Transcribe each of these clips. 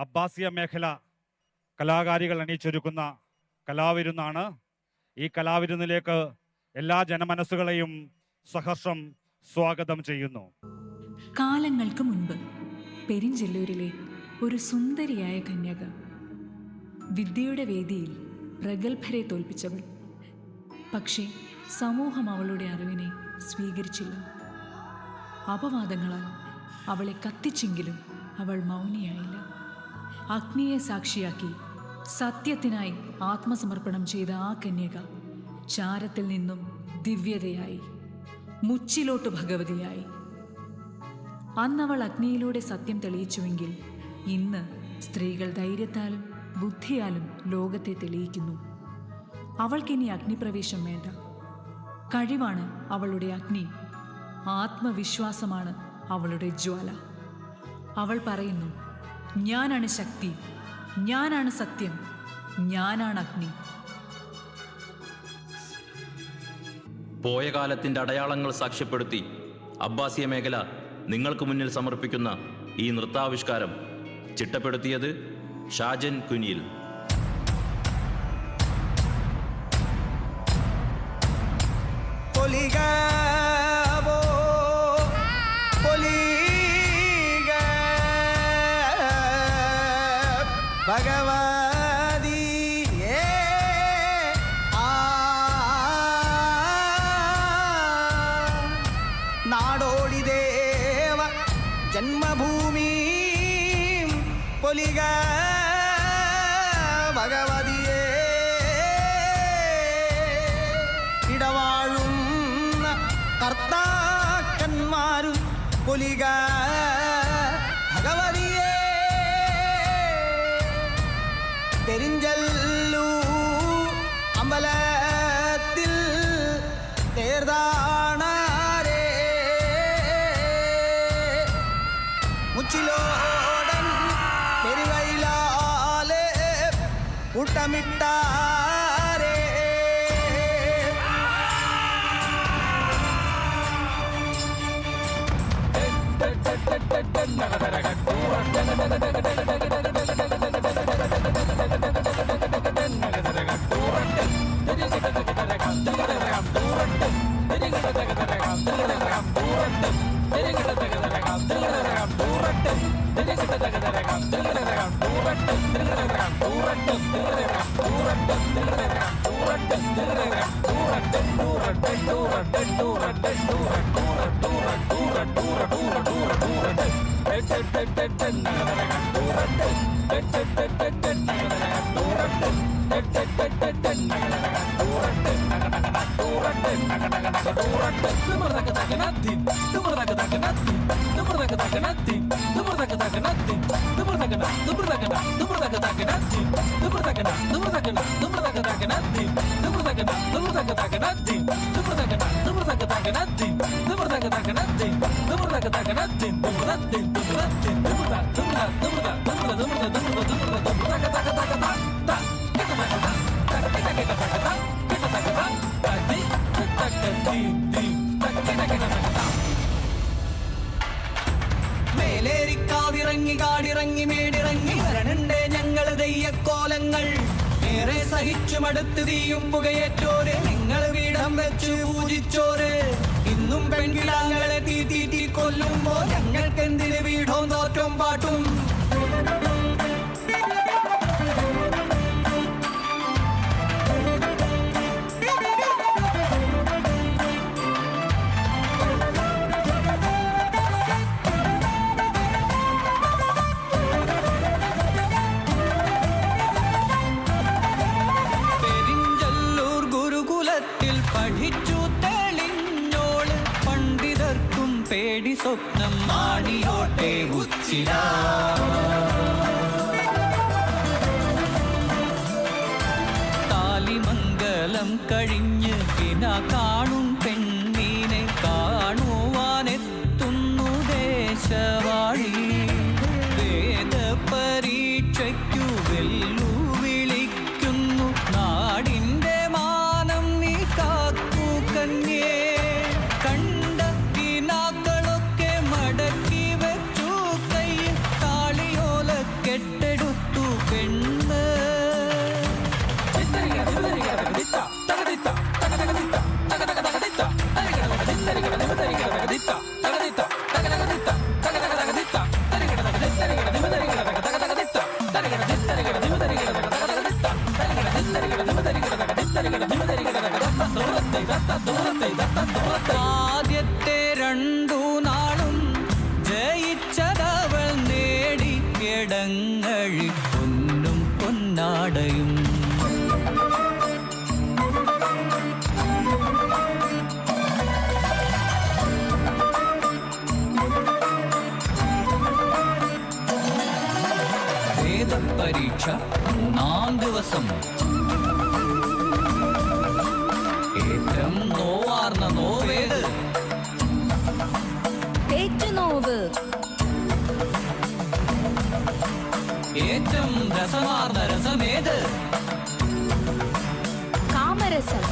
അബ്ബാസിയ മേഖല കലാകാരികൾ അണിയിച്ചൊരുക്കുന്ന കലാവിരുന്നാണ്. ഈ കലാവിരുന്നിലേക്ക് എല്ലാ ജനമനസ്സുകളെയും സഹർഷം സ്വാഗതം ചെയ്യുന്നു. കാലങ്ങൾക്ക് മുൻപ് പെരിഞ്ചെല്ലൂരിലെ ഒരു സുന്ദരിയായ കന്യക വിദ്യയുടെ വേദിയിൽ പ്രഗത്ഭരെ തോൽപ്പിച്ചവൾ. പക്ഷേ സമൂഹം അവളുടെ അറിവിനെ സ്വീകരിച്ചില്ല. അപവാദങ്ങളാൽ അവളെ കത്തിച്ചെങ്കിലും അവൾ മൗനിയായില്ല. അഗ്നിയെ സാക്ഷിയാക്കി സത്യത്തിനായി ആത്മസമർപ്പണം ചെയ്ത ആ കന്യക ചാരത്തിൽ നിന്നും ദിവ്യതയായി മുച്ചിലോട്ട് ഭഗവതിയായി. അന്നവൾ അഗ്നിയിലൂടെ സത്യം തെളിയിച്ചുവെങ്കിൽ ഇന്ന് സ്ത്രീകൾ ധൈര്യത്താലും ബുദ്ധിയാലും ലോകത്തെ തെളിയിക്കുന്നു. അവൾക്കിനി അഗ്നിപ്രവേശം വേണ്ട. കഴിവാണ് അവളുടെ അഗ്നി. ആത്മവിശ്വാസമാണ് അവളുടെ ജ്വാല. അവൾ പറയുന്നു ഞാനാണ് ശക്തി ഞാനാണ് സത്യം ഞാനാണ് അഗ്നി. പോയ കാലത്തിന്റെ അടയാളങ്ങൾ സാക്ഷ്യപ്പെടുത്തി അബ്ബാസിയ മേഖല നിങ്ങൾക്ക് മുന്നിൽ സമർപ്പിക്കുന്ന ഈ നൃത്താവിഷ്കാരം ചിട്ടപ്പെടുത്തിയത് ഷാജൻ കുനിയിൽ. பகவதி. ஏ நாடோடி தேவ ஜன்மபூமி பொலிக பகவதியே. இடவாழும் கர்த்தா கண்மாரும் பொலிகா മുച്ചിലോടൻ പെരുവയിലാലേ കൂട്ടമിട്ടാരേ Nothing. മേലേരിക്കാവിറങ്ങി കാടിറങ്ങി മേടിറങ്ങി വരണുണ്ട് ഞങ്ങൾ തെയ്യക്കോലങ്ങൾ. ഏറെ സഹിച്ചുമടുത്ത് തീയും പുകയേറ്റോര്. വീടം വെച്ച് പൂജിച്ചോര്. ഇന്നും പെൺകിടാങ്ങളെ തീ തീറ്റി കൊല്ലുമ്പോ ഞങ്ങൾക്കെന്തിന് വീടോ നോറ്റം പാട്ടും? പഠിച്ചു തെളിഞ്ഞോൾ പണ്ഡിതർക്കും പേടി സ്വപ്നം മാണിയോട്ടെ ഉച്ചിര. താലിമംഗലം കഴിഞ്ഞ് വേദപരീക്ഷ മൂന്നാം ദിവസം. ഏറ്റവും നോവാർന്ന നോവേത് പേറ്റുനോവ് ഏറ്റവും രസമാർന്ന രസമേത് കാമരസം.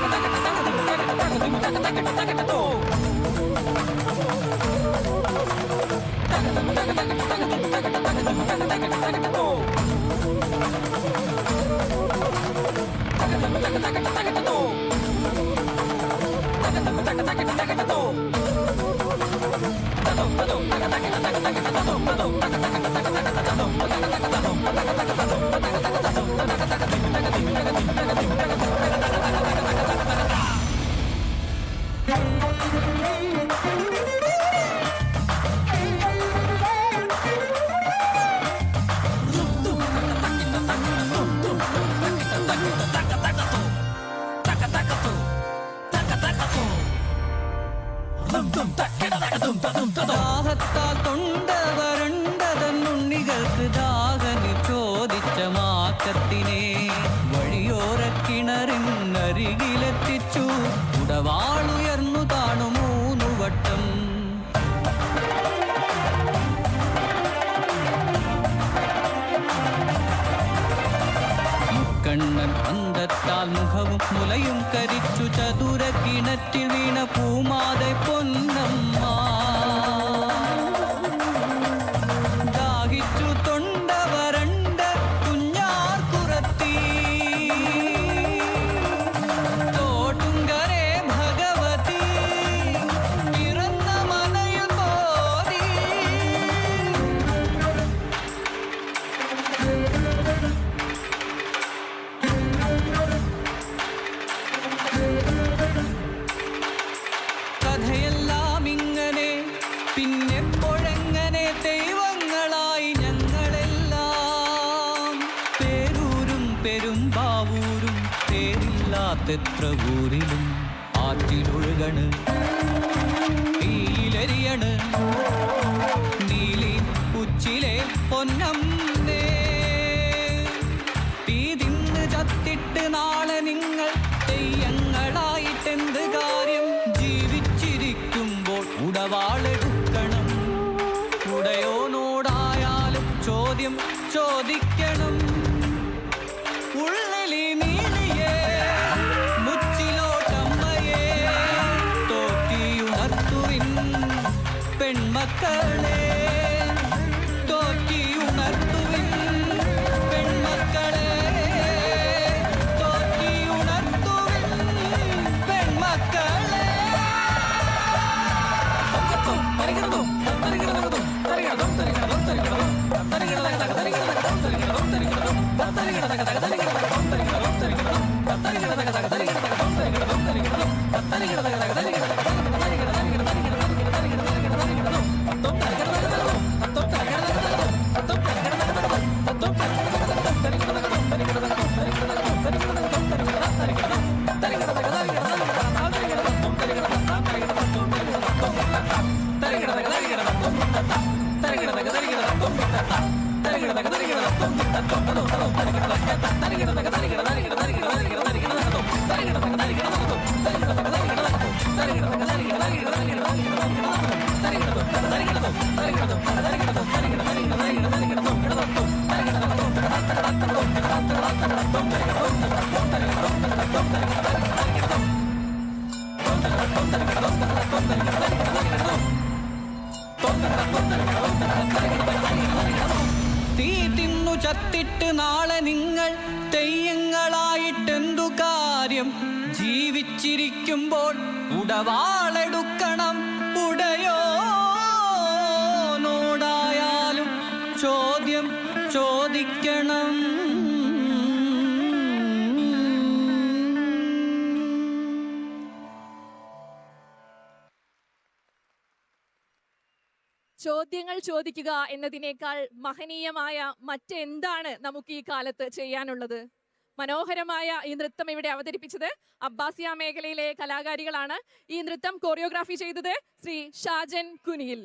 タカタカタカタカタ കിണറിനരികിലെത്തിച്ചു ഉടവാളുയർന്നു താണു മൂന്നു വട്ടം. മുക്കണ്ണൻ അന്തത്താൽ മുഖവും മുലയും കരിച്ചു ചതുര കിണറ്റിൽ വീണ പൂമാതെ പൊന്നമ്മ தெற்ற ஊரிலும் ஆற்றில் ஒழுகணு. ಮಕ್ಕಳೇ ചത്തിട്ട് നാളെ നിങ്ങൾ തെയ്യങ്ങളായിട്ടെന്തു കാര്യം? ജീവിച്ചിരിക്കുമ്പോൾ ഉടവാളെടുക്കണം. ഉടയോ നോടായാലും ചോദ്യം ചോദിക്കണം. ചോദ്യങ്ങൾ ചോദിക്കുക എന്നതിനേക്കാൾ മഹനീയമായ മറ്റെന്താണ് നമുക്ക് ഈ കാലത്ത് ചെയ്യാനുള്ളത്? മനോഹരമായ ഈ നൃത്തം ഇവിടെ അവതരിപ്പിച്ചത് അബ്ബാസിയ മേഖലയിലെ കലാകാരികളാണ്. ഈ നൃത്തം കൊറിയോഗ്രാഫി ചെയ്തത് ശ്രീ ഷാജൻ കുനിയിൽ.